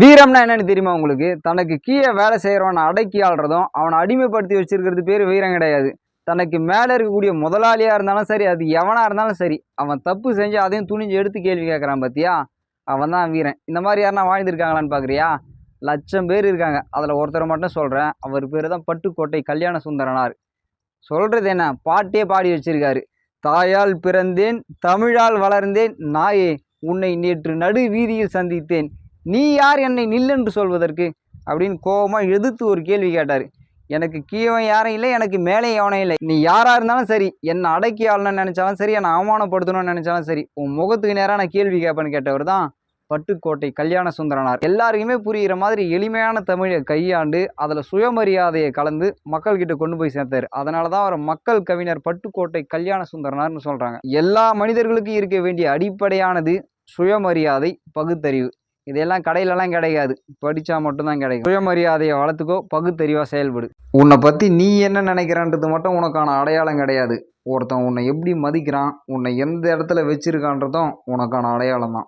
வீரம்னா என்னன்னு தெரியுமா உங்களுக்கு? தனக்கு கீழே வேலை செய்கிறவனை அடக்கி ஆள்றதும் அவனை அடிமைப்படுத்தி வச்சிருக்கிறது பேர் வீரம் கிடையாது. தனக்கு மேலே இருக்கக்கூடிய முதலாளியாக இருந்தாலும் சரி அது எவனாக இருந்தாலும் சரி அவன் தப்பு செஞ்சு அதையும் துணிஞ்சு எடுத்து கேள்வி கேட்குறான் பார்த்தியா அவன் தான் வீரன். இந்த மாதிரி யாருனா வாழ்ந்திருக்காங்களான்னு பார்க்குறியா லட்சம் பேர் இருக்காங்க. அதில் ஒருத்தரை மட்டும் சொல்கிறேன் அவர் பேர் தான் பட்டுக்கோட்டை கல்யாண சுந்தரனார். சொல்கிறது என்ன? பாட்டே பாடி வச்சிருக்காரு. தாயால் பிறந்தேன் தமிழால் வளர்ந்தேன் நாயே உன்னை நேற்று நடு வீதியில் சந்தித்தேன். நீ யார் என்னை நில்லென்று சொல்வதற்கு? அப்படின்னு கோபமாக எதிர்த்து ஒரு கேள்வி கேட்டார். எனக்கு கீழே யாரும் இல்லை எனக்கு மேலே எவனும் இல்லை. நீ யாராக இருந்தாலும் சரி என்னை அடக்கி ஆளணும்னு நினச்சாலும் சரி என்னை அவமானப்படுத்தணும்னு நினச்சாலும் சரி உன் முகத்துக்கு நேராக நான் கேள்வி கேட்பேன்னு கேட்டவர் தான் பட்டுக்கோட்டை கல்யாண சுந்தரனார். எல்லாருக்குமே புரிகிற மாதிரி எளிமையான தமிழை கையாண்டு அதில் சுயமரியாதையை கலந்து மக்கள்கிட்ட கொண்டு போய் சேர்த்தார். அதனால தான் அவர் மக்கள் கவிஞர் பட்டுக்கோட்டை கல்யாண சுந்தரனார்னு சொல்கிறாங்க எல்லா மனிதர்களுக்கும் இருக்க வேண்டிய அடிப்படையானது சுயமரியாதை பகுத்தறிவு. இதெல்லாம் கடையிலலாம் கிடைக்காது. படித்தா மட்டும்தான் கிடைக்கும். சுயமரியாதையை வளர்த்துக்கோ பகுத்தறிவாக செயல்படு. உன்னை பற்றி நீ என்ன நினைக்கிறான்றது மட்டும் உனக்கான அடையாளம் கிடையாது. ஒருத்தன் உன்னை எப்படி மதிக்கிறான் உன்னை எந்த இடத்துல வச்சிருக்கான்றதும் உனக்கான அடையாளம் தான்